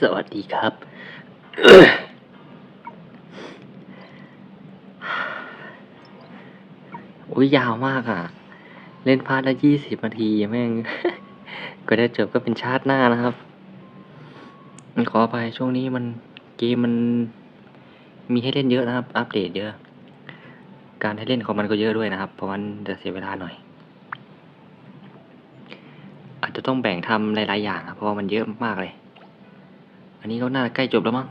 สวัสดีครับ อุ้ยยาวมากอะ เล่นพาร์ทละยี่สิบนาทีแม่ง ก็ได้จบก็เป็นชาติหน้านะครับ ขออภัยช่วงนี้มันเกมมันมีให้เล่นเยอะนะครับ อัปเดตเยอะ การให้เล่นของมันก็เยอะด้วยนะครับ เพราะมันจะเสียเวลาหน่อย อาจจะต้องแบ่งทำหลาย ๆ อย่างครับเพราะว่ามันเยอะมากเลย อันนี้ก็น่าใกล้จบแล้วมั้ง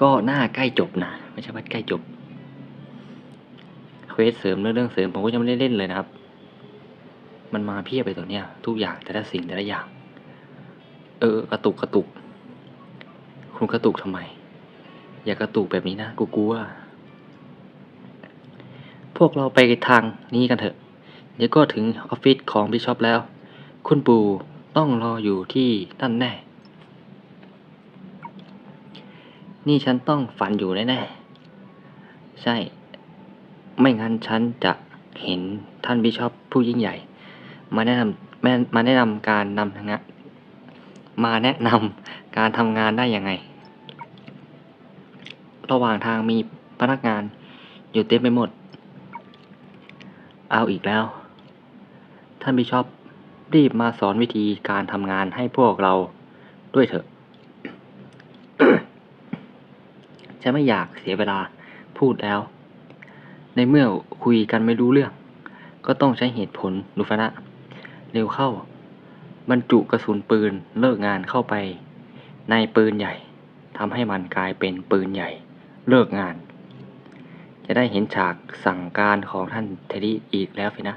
ก็น่าใกล้จบนะ ไม่ใช่ว่าใกล้จบ เควสเสริมเรื่องเรื่องเสริมผมก็ยังไม่ได้เล่นเลยนะครับ มันมาเพียบไปตัวเนี้ย ทุกอย่างแต่ละสิ่งแต่ละอย่าง เออกระตุกกระตุก คุณกระตุกทำไม อย่ากระตุกแบบนี้นะ กูกลัว พวกเราไปทางนี้กันเถอะ เดี๋ยวก็ถึงออฟฟิศของบิชอปแล้ว คุณปู่ต้องรออยู่ที่นั่นแน่ นี่ฉันต้องฝันอยู่แน่ๆ ใช่ ไม่งั้นฉันจะเห็นท่านบิชอปผู้ยิ่งใหญ่ มาแนะนำแม่มาแนะนำการนำงานมาแนะนำการทำงานได้ยังไง ระหว่างทางมีพนักงานอยู่เต็มไปหมด เอาอีกแล้ว ท่านบิชอปรีบมาสอนวิธีการทำงานให้พวกเราด้วยเถอะ ฉันไม่อยากเสียเวลาพูดแล้ว ในเมื่อคุยกันไม่รู้เรื่อง ก็ต้องใช้เหตุผลนุฟนะ เร็วเข้า บรรจุกระสุนปืนเลิกงานเข้าไป ในปืนใหญ่ทำให้มันกลายเป็นปืนใหญ่ เลิกงาน จะได้เห็นฉากสั่งการของท่านเทดดี้อีกแล้วสินะ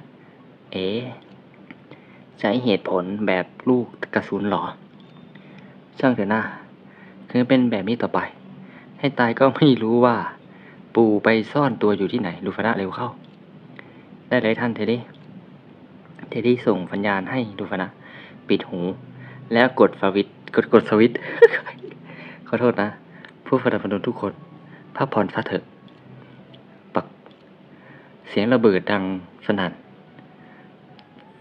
เอ๋ใช้เหตุผลแบบลูกกระสุนหรอ ช่างเถอะนะคือเป็นแบบนี้ต่อไป ให้ตายก็ไม่รู้ว่า ปู่ไปซ่อนตัวอยู่ที่ไหนลูฟานะเร็วเข้า ได้เลยท่านเทดดี้เทดดี้ส่งสัญญาณให้ลูฟานะปิดหู แล้วกดฟาวิตกดกดสวิตช์ขอโทษนะ ผู้สนับสนุนทุกคนพักผ่อนซะเถอะ ปัก เสียงระเบิดดังสนั่น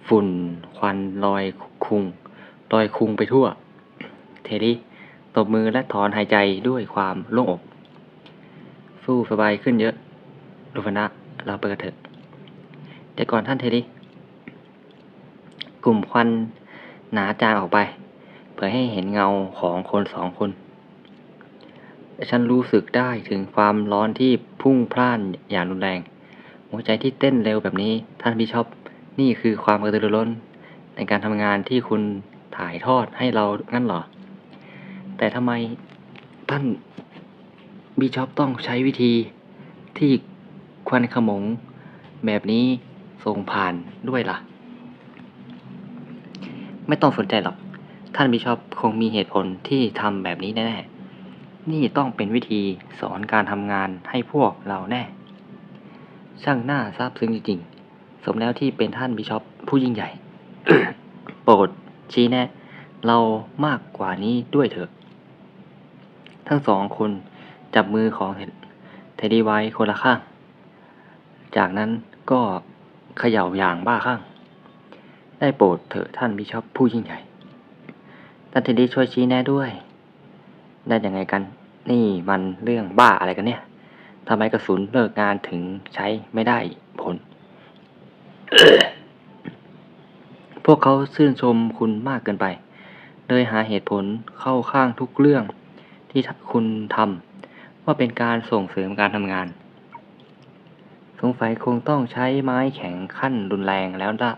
ฝุ่นควันลอยคุงลอยคุงไปทั่ว เทดี้ บมือและถอนหายใจด้วยความโล่งอก สู้สบายขึ้นเยอะลูฟนะ เราไปกันเถอะเดี๋ยวก่อนท่านเทดดี้กลุ่มควันหนาจางออกไป เพื่อให้เห็นเงาของคนสองคน ฉันรู้สึกได้ถึงความร้อนที่พุ่งพล่านอย่างรุนแรง หัวใจที่เต้นเร็วแบบนี้ท่านบิชอปนี่คือความกระตือรือร้น ในการทำงานที่คุณถ่ายทอดให้เรางั้นเหรอ แต่ทำไมท่านบิชอปต้องใช้วิธีที่ควันขมงแบบนี้ส่งผ่านด้วยล่ะ ไม่ต้องสนใจหรอก ท่านบิชอปคงมีเหตุผลที่ทำแบบนี้แน่ๆ นี่ต้องเป็นวิธีสอนการทำงานให้พวกเราแน่ ช่างน่าซาบซึ้งจริงๆ สมแล้วที่เป็นท่านบิชอปผู้ยิ่งใหญ่ โปรดชี้แนะ เรามากกว่านี้ด้วยเถอะ ทั้งสองคนจับมือของเทดดี้ไว้คนละข้าง จากนั้นก็เขย่าอย่างบ้าคลั่งได้โปรดเถอะท่านบิชอปผู้ยิ่งใหญ่ ท่านเทดดี้ช่วยชี้แนะด้วย ได้ยังไงกัน นี่มันเรื่องบ้าอะไรกันเนี่ยทำไมกระสุนเลิกงานถึงใช้ไม่ได้ผล พวกเขาชื่นชมคุณมากเกินไป เลยหาเหตุผลเข้าข้างทุกเรื่อง ที่คุณทำว่าเป็นการส่งเสริมการทำงาน สงสัยคงต้องใช้ไม้แข็งขั้นรุนแรงแล้วละ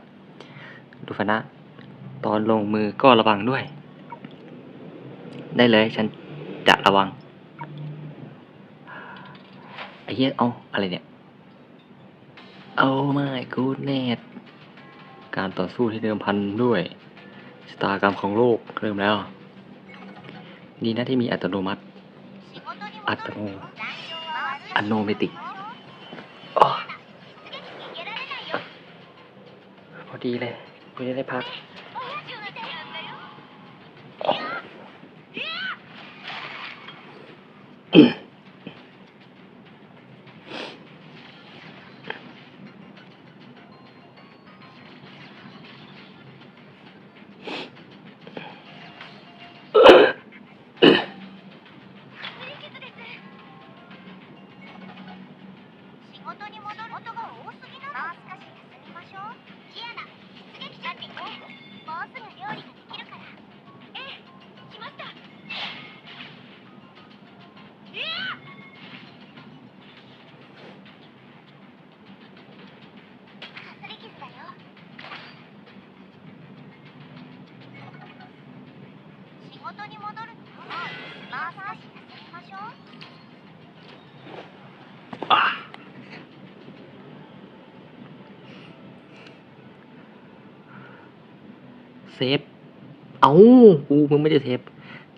ดูฟนะ ตอนลงมือก็ระวังด้วย ได้เลยฉันจะระวังไอ้เหี้ยเอาอะไรเนี่ยเอาไม่กูดเนตการต่อสู้ที่เดิมพันด้วยชะตากรรมของโลกเริ่มแล้ว ดีนะที่มีอัตโนมัติ อัตโนอันโนเมติกพอดีเลยกูจะได้พัก ซฟ เอาอูมึงไม่ได้เซฟ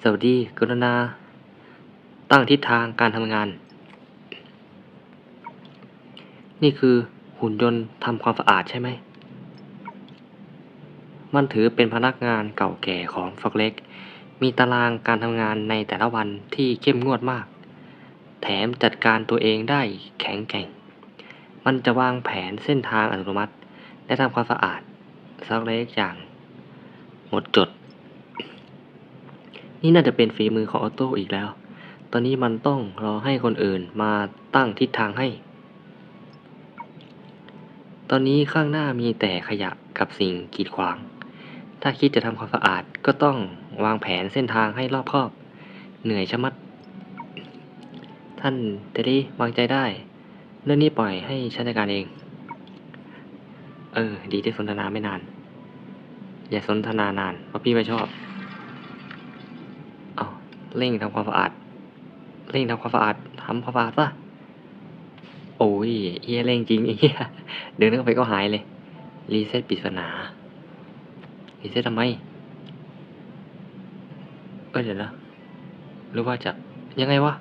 สวัสดีกรุณา ตั้งทิศทางการทำงาน นี่คือหุ่นยนต์ทำความสะอาดใช่ไหม มันถือเป็นพนักงานเก่าแก่ของฟอกเล็ก มีตารางการทำงานในแต่ละวันที่เข้มงวดมาก แถมจัดการตัวเองได้แข็งแกร่ง มันจะวางแผนเส้นทางอัตโนมัติและทำความสะอาดซักเล็กอย่าง หมดจด นี่น่าจะเป็นฝีมือของออโต้อีกแล้ว ตอนนี้มันต้องรอให้คนอื่นมาตั้งทิศทางให้ ตอนนี้ข้างหน้ามีแต่ขยะกับสิ่งกีดขวาง ถ้าคิดจะทำความสะอาดก็ต้องวางแผนเส้นทางให้รอบคอบ เหนื่อยชะมัด ท่านเตลี่วางใจได้ เรื่องนี้ปล่อยให้ฉันจัดการเอง เออ ดีที่สนทนาไม่นาน อย่าสนทนานาน เพราะพี่ไม่ชอบ เอาเร่งทำความสะอาด เร่งทำความสะอาดทำความสะอาดซะโอ้ยเฮียเร่งจริงอ้เฮียเดินเข้าไปก็หายเลย รีเซ็ตปริศนารีเซ็ตทำไม เออเดี๋ยวนะหรือว่าจะยังไงวะ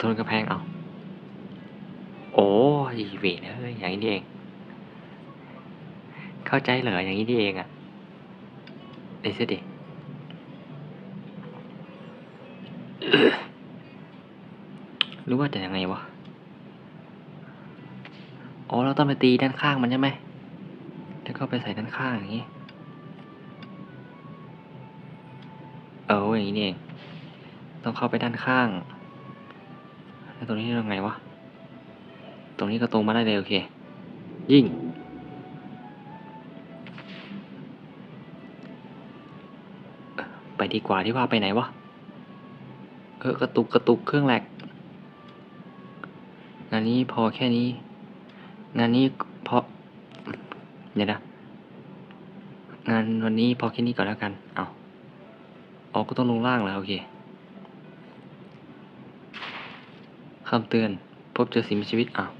ทนกระแพงเอา โอ้ยเวรเอ้ยอย่างนี้เอง เข้าใจเหรออย่างนี้นี่เองอะเดี๋ยวสิดิรือว่าจะยังไงวะอ๋อเราต้องไปตีด้านข้างมันใช่ไหมแล้วก็ไปใส่ด้านข้างอย่างนี้ เอออย่างนี้เอง ต้องเข้าไปด้านข้าง แล้วตรงนี้ยังไงวะ ตรงนี้ก็ตรงมาได้เลยโอเค ยิ่ง ไปดีกว่าที่ว่าไปไหนวะ เออกระตุกกระตุกเครื่องแหลกงานนี้พอแค่นี้งานนี้พอเดี๋ยวนะงานวันนี้พอแค่นี้ก่อนแล้วกัน เอาออกก็ต้องลงล่างแล้วโอเคคำเตือน พบเจอสิ่งมีชีวิตอ้าว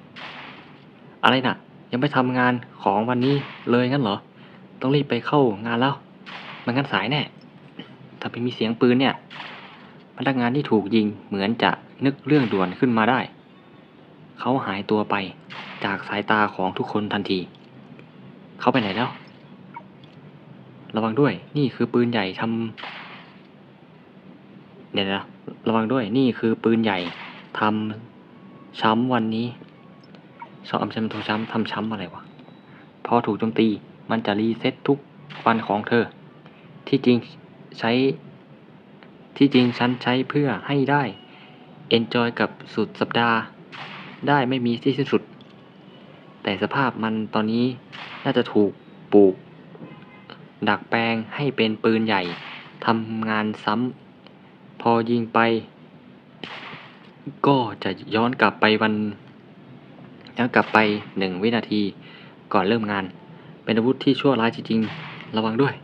อะไรน่ะ ยังไม่ทำงานของวันนี้เลยงั้นเหรอ ต้องรีบไปเข้างานแล้ว มันงั้นสายแน่ ถ้าไม่มีเสียงปืนเนี่ย พนักงานที่ถูกยิงเหมือนจะนึกเรื่องด่วนขึ้นมาได้ เขาหายตัวไปจากสายตาของทุกคนทันที เขาไปไหนแล้ว ระวังด้วย นี่คือปืนใหญ่ทำเดี๋ยวนะระวังด้วย นี่คือปืนใหญ่ทำช้ำวันนี้ชอบช้ำโทช้ำทำช้ำอะไรวะ พอถูกโจมตีมันจะรีเซ็ตทุกวันของเธอ ที่จริง ใช้ที่จริงฉันใช้เพื่อให้ได้เอนจอยกับสุดสัปดาห์ ได้ไม่มีที่สิ้นสุด แต่สภาพมันตอนนี้น่าจะถูกปลูก ดักแปลงให้เป็นปืนใหญ่ทำงานซ้ำพอยิงไป ก็จะย้อนกลับไปวันย้อนกลับไปหนึ่งวินาทีก่อนเริ่มงาน เป็นอาวุธที่ชั่วร้ายจริงๆระวังด้วย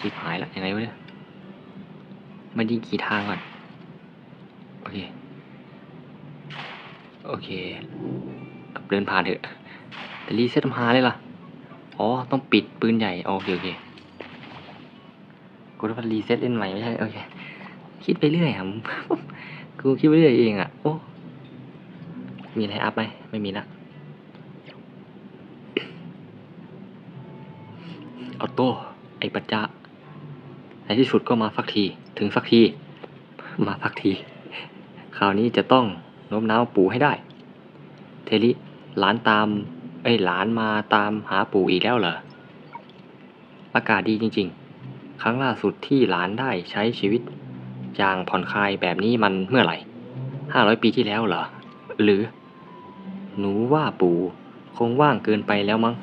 ชิบหายละยังไงวะเนี่ยมันยิงกี่ทางก่อนโอเค โอเค เดินผ่านเถอะแต่รีเซ็ตทำหาเลยล่ะ อ๋อ ต้องปิดปืนใหญ่ โอเค โอเคกูต้องรีเซ็ตเล่นใหม่ไม่ใช่ โอเค คิดไปเรื่อยอะกูคิดไปเรื่อยเองอะ โอ้ มีอะไรอัพไหม ไม่มีละออโต้ไอ้ปัจจะ ในที่สุดก็มาสักทีถึงสักที มาสักที คราวนี้จะต้องโน้มน้าวปู่ให้ได้ เทลิหลานตามเอ้หลานมาตามหาปู่อีกแล้วเหรออากาศดีจริง ๆ ครั้งล่าสุดที่หลานได้ใช้ชีวิตอย่างผ่อนคลายแบบนี้มันเมื่อไหร่ห้าร้อยปีที่แล้วเหรอ หรือ หนูว่าปู่คงว่างเกินไปแล้วมั้ง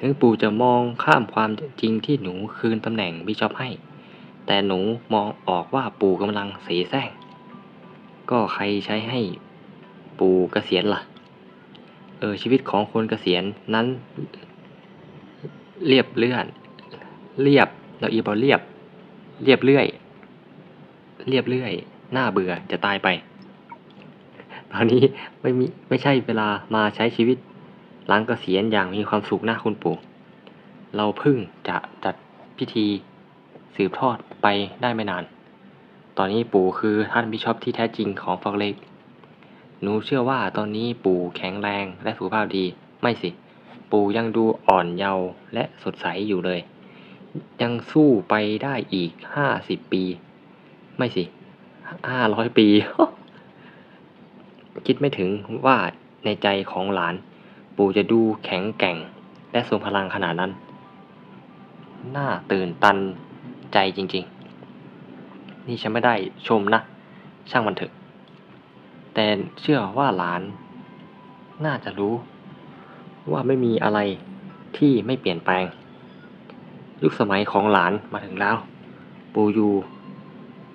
ถึงปู่จะมองข้ามความจริงที่หนูคืนตำแหน่งบิชอปให้ แต่หนูมองออกว่าปู่กำลังเสแสร้ง ก็ใครใช้ให้ปู่เกษียณล่ะ เออชีวิตของคนเกษียณนั้น เรียบเลื่อน เรียบเราอีบอเรียบ เรียบเรื่อย เรียบเรื่อยน่าเบื่อจะตายไป ตอนนี้ไม่มีไม่ใช่เวลามาใช้ชีวิตหลังเกษียณอย่างมีความสุขนะคุณปู่ เราเพิ่งจะจัดพิธีสืบทอด ไปได้ไม่นาน ตอนนี้ปู่คือท่านบิชอปที่แท้จริงของฟอกเล็ก หนูเชื่อว่าตอนนี้ปู่แข็งแรงและสุขภาพดี ไม่สิ ปู่ยังดูอ่อนเยาว์และสดใสอยู่เลย ยังสู้ไปได้อีกห้าสิบปี ไม่สิห้าร้อยปี คิดไม่ถึงว่าในใจของหลาน ปู่จะดูแข็งแกร่ง และทรงพลังขนาดนั้น น่าตื่นตันใจจริง ๆ นี่ฉันไม่ได้ชมนะ ช่างมันเถอะ แต่เชื่อว่าหลาน น่าจะรู้ ว่าไม่มีอะไรที่ไม่เปลี่ยนแปลง ยุคสมัยของหลานมาถึงแล้ว ปูอยู่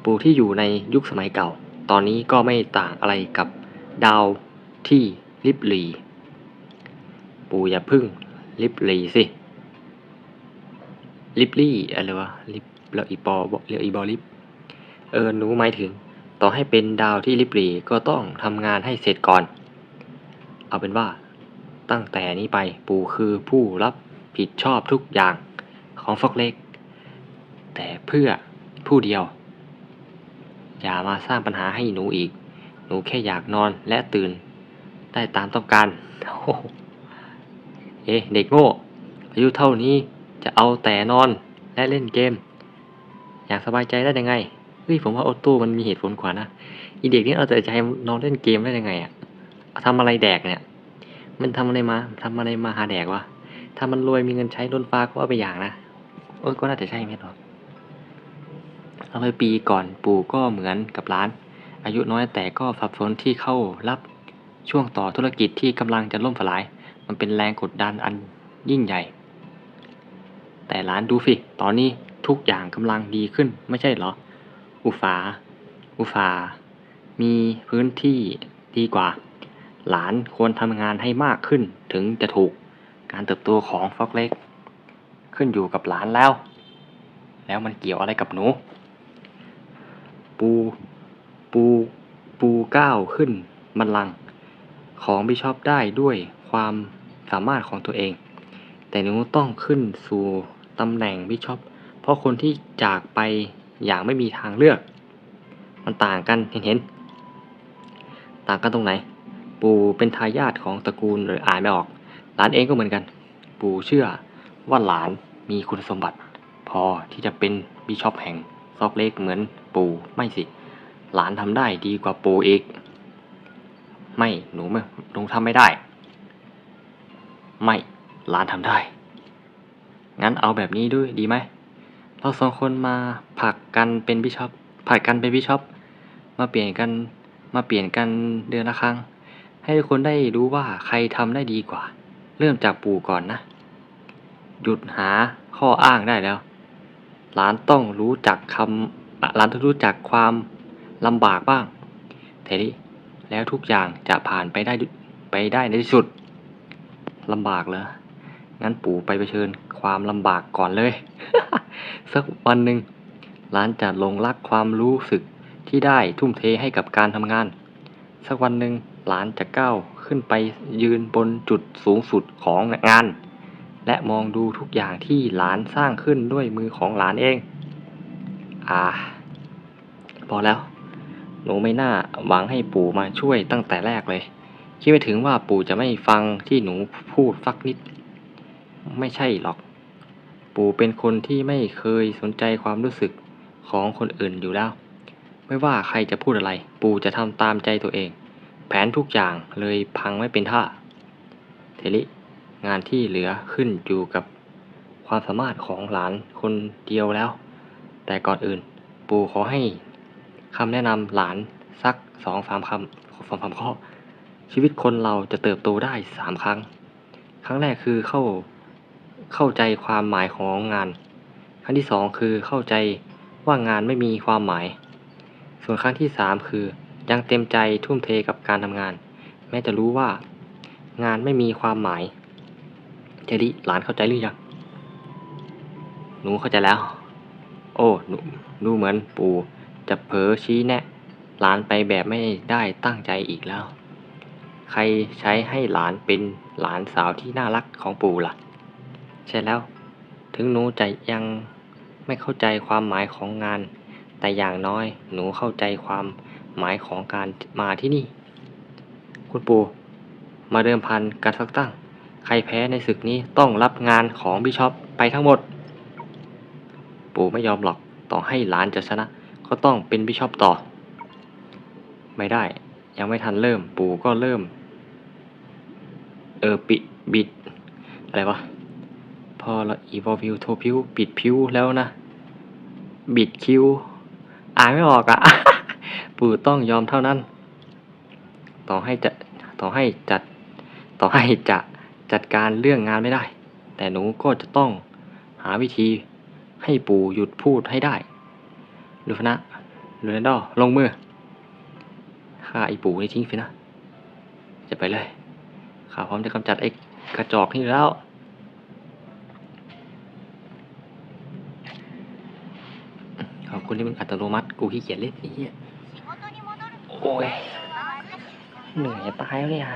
ปูที่อยู่ในยุคสมัยเก่า ตอนนี้ก็ไม่ต่างอะไรกับดาวที่ลิบลีปูอย่าพึ่งลิบลีสิลิบลี่อะไรวะลิบแล้วอีปอบอกเรียกอีบอลิบ เออหนูหมายถึง ต่อให้เป็นดาวที่ลิบหลีก็ต้องทำงานให้เสร็จก่อน เอาเป็นว่า ตั้งแต่นี้ไปปู่คือผู้รับผิดชอบทุกอย่างของฟอกเล็ก แต่เพื่อผู้เดียว อย่ามาสร้างปัญหาให้หนูอีก หนูแค่อยากนอนและตื่น ได้ตามต้องการเอ๊ะเด็กโง่ อายุเท่านี้จะเอาแต่นอนและเล่นเกม อยากสบายใจได้ยังไง ฮ้ยผมว่าออโต้มันมีเหตุผลกว่านะอีเด็กนี่เอาแต่ใจน้อนเล่นเกมได้ยังไงอะทำอะไรแดกเนี่ย มันทำอะไรมาทำอะไรมาหาแดกวะถ้ามันรวยมีเงินใช้ล้นฟ้าก็ว่าไปอย่างนะเออก็น่าจะใช่ไหมหรอร้อยปีก่อนปู่ก็เหมือนกับร้าน อายุน้อยแต่ก็สับสนที่เข้ารับช่วงต่อธุรกิจที่กำลังจะล่มสลาย มันเป็นแรงกดดันอันยิ่งใหญ่ แต่ร้านดูสิตอนนี้ทุกอย่างกำลังดีขึ้นไม่ใช่เหรอ อุฟาอุฟามีพื้นที่ดีกว่า หลานควรทำงานให้มากขึ้นถึงจะถูกการเติบโตของฟอกเล็ก ขึ้นอยู่กับหลานแล้ว แล้วมันเกี่ยวอะไรกับหนู ปู ปู ปูก้าวขึ้นบันลัง ของบิชอปได้ด้วยความสามารถของตัวเอง แต่หนูต้องขึ้นสู่ตำแหน่งบิชอปเพราะคนที่จากไป อย่างไม่มีทางเลือก มันต่างกันเห็นเห็นต่างกันตรงไหน ปู่เป็นทายาทของตระกูลหรืออ่านไม่ออก หลานเองก็เหมือนกัน ปู่เชื่อว่าหลานมีคุณสมบัติ พอที่จะเป็นบิชอปแห่งซอกเล็กเหมือนปู่ไม่สิ หลานทำได้ดีกว่าปู่อีก ไม่หนูไม่หนูทำไม่ได้ ไม่หลานทำได้ งั้นเอาแบบนี้ด้วยดีไหม เราสองคนมาผลักกันเป็นบิชอปผลัดกันเป็นบิชอปมาเปลี่ยนกันมาเปลี่ยนกันเดือนละครั้ง ให้ทุกคนได้รู้ว่าใครทำได้ดีกว่า เริ่มจากปู่ก่อนนะ หยุดหาข้ออ้างได้แล้ว หลานต้องรู้จักคำหลานต้องรู้จักความลำบากบ้างเทนี้แล้วทุกอย่างจะผ่านไปได้ไปได้ในที่สุดลำบากเหรองั้นปู่ไปเผชิญความลำบากก่อนเลย สักวันหนึ่งหลานจะหลงรักความรู้สึกที่ได้ทุ่มเทให้กับการทำงาน สักวันหนึ่งหลานจะก้าวขึ้นไปยืนบนจุดสูงสุดของงาน และมองดูทุกอย่างที่หลานสร้างขึ้นด้วยมือของหลานเอง อ่า พอแล้ว หนูไม่น่าหวังให้ปู่มาช่วยตั้งแต่แรกเลย คิดไม่ถึงว่าปู่จะไม่ฟังที่หนูพูดสักนิด ไม่ใช่หรอก ปู่เป็นคนที่ไม่เคยสนใจความรู้สึกของคนอื่นอยู่แล้ว ไม่ว่าใครจะพูดอะไร ปู่จะทำตามใจตัวเอง แผนทุกอย่างเลยพังไม่เป็นท่า เทลิงานที่เหลือขึ้นอยู่กับความสามารถของหลานคนเดียวแล้ว แต่ก่อนอื่น ปู่ขอให้คำแนะนำหลานสักสองสามคำสองสามข้อ ชีวิตคนเราจะเติบโตได้สามครั้ง ครั้งแรกคือเข้า เข้าใจความหมายของงานครั้งที่สองคือเข้าใจว่างานไม่มีความหมาย ส่วนครั้งที่สามคือ ยังเต็มใจทุ่มเทกับการทำงาน แม้จะรู้ว่า งานไม่มีความหมายเจดิหลานเข้าใจหรือยังหนูเข้าใจแล้ว โอ้หนูดูเหมือนปู่จะเผลอชี้แนะหลานไปแบบไม่ได้ตั้งใจอีกแล้ว ใครใช้ให้หลานเป็นหลานสาวที่น่ารักของปู่ล่ะ ใช่แล้ว ถึงหนูจะยังไม่เข้าใจความหมายของงาน แต่อย่างน้อยหนูเข้าใจความหมายของการมาที่นี่ คุณปู่มาเดิมพันกันสักตั้ง ใครแพ้ในศึกนี้ต้องรับงานของบิชอปไปทั้งหมด ปู่ไม่ยอมหรอกต่อให้หลานจะชนะ ก็ต้องเป็นบิชอปต่อ ไม่ได้ยังไม่ทันเริ่มปู่ก็เริ่ม เออปิบิด อะไรวะ พอละอีวอวิวโทพิวปิดพิวแล้วนะ บิดคิวอ่านไม่ออกอะปู่ต้องยอมเท่านั้น ต่อให้จะต่อให้จัด ต่อให้จะจัดการเรื่องงานไม่ได้ แต่หนูก็จะต้องหาวิธีให้ปู่หยุดพูดให้ได้ลูฟนะลูเรนดอลงมือฆ่าไอ้ปู่นี่ทิ้งสินะ จะไปเลยข้าพร้อมจะกำจัดไอ้กระจอกนี่แล้ว นี้มันอัตโนมัติ กูขี้เกียจเล่นไอ้เหี้ยโอ้ยเหนื่อยตายเลยอะ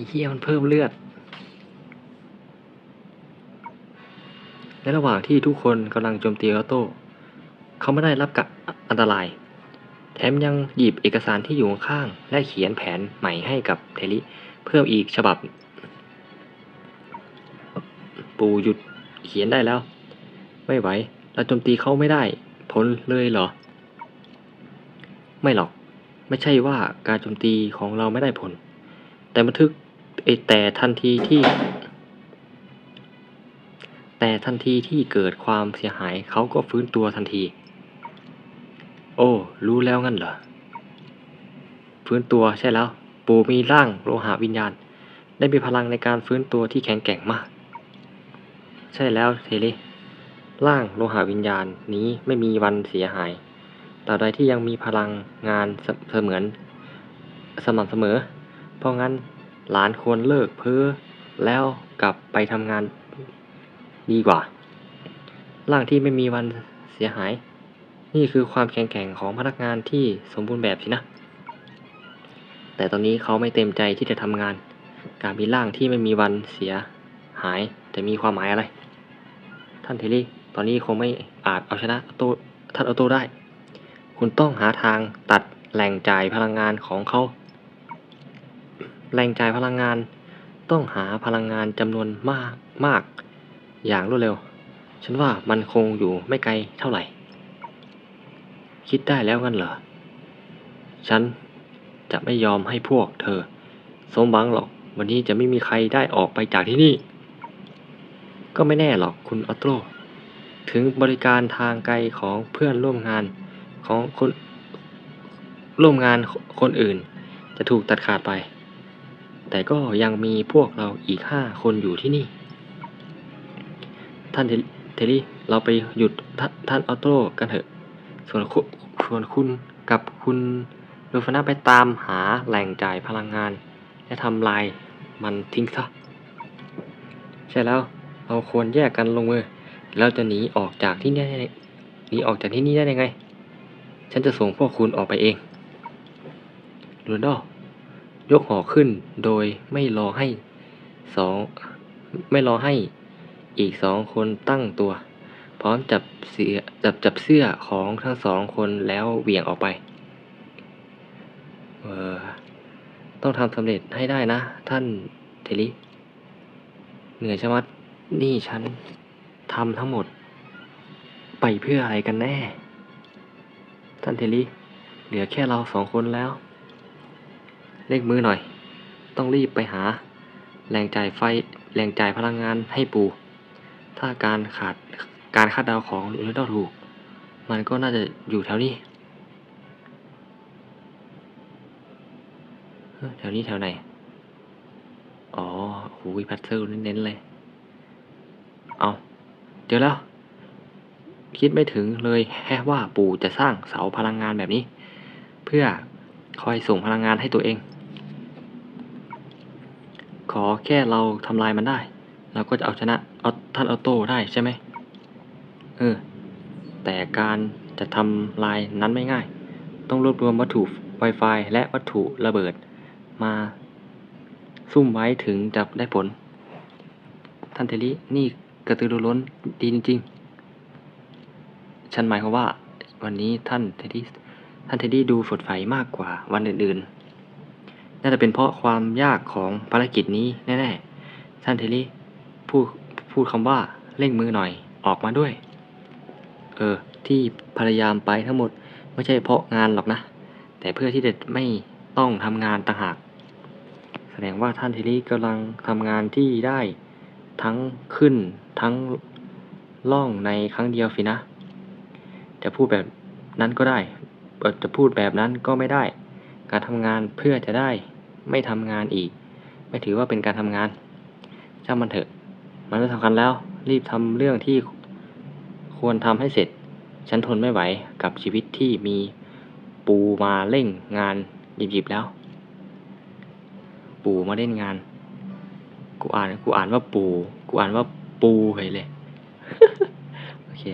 อ้เหี้ยมันเพิ่มเลือดในระหว่างที่ทุกคนกำลังโจมตีออโต้ เขาไม่ได้รับกับอันตราย แถมยังหยิบเอกสารที่อยู่ข้างและเขียนแผนใหม่ให้กับเทลิเพิ่มอีกฉบับ ปูหยุดเขียนได้แล้ว ไม่ไหวเราโจมตีเขาไม่ได้ ผลเลยเหรอ ไม่หรอก ไม่ใช่ว่าการโจมตีของเราไม่ได้ผล แต่บันทึก แต่ทันทีที่ แต่ทันทีที่เกิดความเสียหายเขาก็ฟื้นตัวทันที โอ้ รู้แล้วงั้นเหรอ ฟื้นตัวใช่แล้ว ปู่มีร่างโลหะวิญญาณ ได้มีพลังในการฟื้นตัวที่แข็งแกร่งมาก ใช่แล้วเทเลร่างโลหะวิญญาณนี้ไม่มีวันเสียหายตราบใดที่ยังมีพลังงานเสเสมือนสม่ำเสมอ เพราะงั้น หลานควรเลิกเพ้อแล้วกลับไปทำงานดีกว่า ร่างที่ไม่มีวันเสียหาย นี่คือความแข็งแกร่งของพนักงานที่สมบูรณ์แบบสินะ แต่ตอนนี้เขาไม่เต็มใจที่จะทำงาน การมีร่างที่ไม่มีวันเสียหายจะมีความหมายอะไร ท่านเทลี่ ตอนนี้คงไม่อาจเอาชนะโตท่านออโต้ได้ คุณต้องหาทางตัดแหล่งจ่ายพลังงานของเขา แหล่งจ่ายพลังงาน ต้องหาพลังงานจำนวนมากมาก อย่างรวดเร็ว ฉันว่ามันคงอยู่ไม่ไกลเท่าไหร่ คิดได้แล้วงั้นเหรอ ฉันจะไม่ยอมให้พวกเธอ สมหวังหรอก วันนี้จะไม่มีใครได้ออกไปจากที่นี่ ก็ไม่แน่หรอกคุณออโตถึงบริการทางไกลของเพื่อนร่วมงานของคนร่วมงานคนอื่นจะถูกตัดขาดไป แต่ก็ยังมีพวกเราอีกห้าคนอยู่ที่นี่ ท่านเทลลี่เราไปหยุดทท่านออโต้กันเถอะ ส่วนคุณส่วนคุณกับคุณลูฟาน่าไปตามหาแหล่งจ่ายพลังงาน และทำลายมันทิ้งซะ ใช่แล้วเราควรแยกกันลงมือแล้วจะหนีออกจากที่นี่ได้หนีออกจากที่นี่ได้ยังไง ฉันจะส่งพวกคุณออกไปเองลูนดอ ยกหอขึ้นโดยไม่รอให้สองไม่รอให้อีกสองคนตั้งตัว พร้อมจับเสียจับจับเสื้อของทั้งสองคนแล้วเหวี่ยงออกไป เออต้องทำสำเร็จให้ได้นะ ท่านเทลิเหนื่อยชะมัดนี่ฉันทำทั้งหมด ไปเพื่ออะไรกันแน่ ท่านเทลิเหลือแค่เราสองคนแล้ว เลขมือหน่อย ต้องรีบไปหา แรงจ่ายไฟแรงจ่ายพลังงานให้ปู ถ้าการขาดการคาดเดาของลูเรดอถูก มันก็น่าจะอยู่แถวนี้ แถวนี้แถวไหน อ๋อหูยพัซเซิลเน้นๆเลย เอาเจอแล้ว คิดไม่ถึงเลยแค่ว่าปู่จะสร้างเสาพลังงานแบบนี้ เพื่อคอยส่งพลังงานให้ตัวเอง ขอแค่เราทำลายมันได้ เราก็จะเอาชนะเอาท่านออโต้ได้ใช่ไหมเออ แต่การจะทำลายนั้นไม่ง่าย ต้องรวบรวมวัตถุ Wi-Fi และวัตถุระเบิดมาซุ่มไว้ถึงจะได้ผล ท่านเทลินี่กระตือรือร้นดีจริงๆ ฉันหมายความว่าวันนี้ท่านเทดี้ท่านเทดี้ดูสดใสมากกว่าวันอื่นๆ น่าจะเป็นเพราะความยากของภารกิจนี้แน่ๆ ท่านเทลี่พูดพูดคำว่าเร่งมือหน่อยออกมาด้วย เออ ที่พยายามไปทั้งหมดไม่ใช่เพราะงานหรอกนะ แต่เพื่อที่จะไม่ต้องทำงานต่างหาก แสดงว่าท่านเทลี่กำลังทำงานที่ได้ทั้งขึ้นทั้งล่องในครั้งเดียวสินะ จะพูดแบบนั้นก็ได้ จะพูดแบบนั้นก็ไม่ได้ การทำงานเพื่อจะได้ ไม่ทำงานอีก ไม่ถือว่าเป็นการทำงานช่างมันเถอะ มันไม่สำคัญแล้ว รีบทำเรื่องที่ควรทำให้เสร็จ ฉันทนไม่ไหวกับชีวิตที่มีปูมาเร่งงานหยิบๆแล้ว ปูมาเล่นงาน กูอ่านกูอ่านว่าปู กูอ่านว่าปูไปเลย โอเค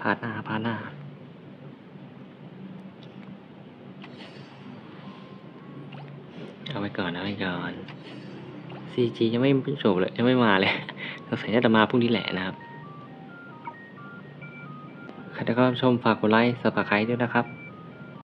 พาดหน้าพาดหน้า เอาไปก่อนเอาไปก่อน CG ยังไม่จบเลยยังไม่มาเลยสงสัยจะมาพรุ่งนี้แหละนะครับใครที่เข้าชมฝากกดไลค์สับสไครต์ด้วยนะครับ